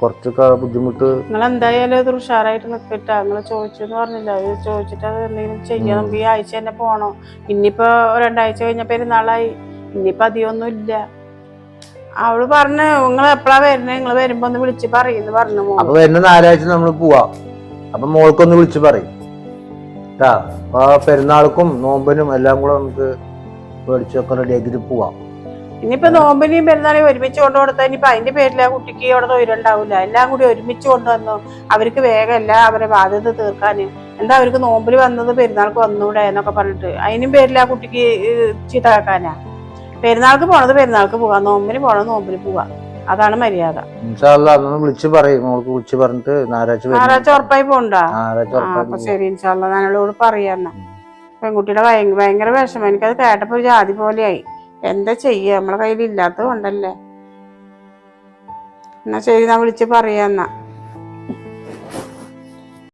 കുറച്ചൊക്കെ ബുദ്ധിമുട്ട്. നിങ്ങൾ എന്തായാലും അത് ഉഷാറായിട്ട് നിൽക്കട്ടെ നിങ്ങൾ ചോദിച്ചെന്ന് പറഞ്ഞില്ല. അത് ചോദിച്ചിട്ട് അത് എന്തെങ്കിലും ചെയ്യാം നമുക്ക് ഈ ആഴ്ച തന്നെ പോകണം ഇനിയിപ്പോ രണ്ടാഴ്ച കഴിഞ്ഞ പെരുന്നാളായി. ഇനിയിപ്പോ അധികമൊന്നും ഇല്ല. അവൾ പറഞ്ഞു നിങ്ങൾ എപ്പോഴാ വരുന്നത് നിങ്ങൾ വരുമ്പോ ഒന്ന് വിളിച്ച് പറയുന്നു പറഞ്ഞു. അപ്പൊ വരുന്ന നാലാഴ്ച നമ്മൾ പോവാം. അപ്പൊ മോൾക്കൊന്ന് വിളിച്ച് പറയും. കേട്ടാ പെരുന്നാൾക്കും നോമ്പനും എല്ലാം കൂടെ നമുക്ക് മേടിച്ചൊക്കെ റെഡിയാക്കിട്ട് പോവാം. ഇനിയിപ്പോ നോമ്പിനെയും പെരുന്നാളെയും ഒരുമിച്ച് കൊണ്ടു കൊടുത്താൽ ഇനിയിപ്പോ അതിന്റെ പേരിൽ ആ കുട്ടിക്ക് അവിടെ തൊഴിലുണ്ടാവില്ല എല്ലാം കൂടി ഒരുമിച്ച് കൊണ്ടുവന്നു. അവർക്ക് വേഗം എല്ലാം അവരെ ബാധ്യത തീർക്കാൻ എന്താ അവർക്ക് നോമ്പിൽ വന്നത് പെരുന്നാൾക്ക് വന്നൂടെ എന്നൊക്കെ പറഞ്ഞിട്ട്. അതിനും പേരിൽ ആ കുട്ടിക്ക് ചീത്തക്കാനാ പെരുന്നാൾക്ക് പോണത് പെരുന്നാൾക്ക് പോവാം. നോമ്പിന് പോണത് നോമ്പിന് പോവാം. അതാണ് മര്യാദ. വിളിച്ചു പറയും. വിളിച്ചു പറഞ്ഞിട്ട് ഞായറാഴ്ച ഉറപ്പായി പോണ്ടാ? ശരി ഇൻഷാല്ല ഞാനോട് പറയാന്ന പെൺകുട്ടിയുടെ ഭയങ്കര വിഷമം. എനിക്കത് കേട്ടപ്പോ ഒരു ജാതി പോലെയായി. എന്താ ചെയ്യുക നമ്മളെ കയ്യിൽ ഇല്ലാത്തത് കൊണ്ടല്ലേ. എന്നാ ശരി ഞാൻ വിളിച്ച് പറയാന്നാ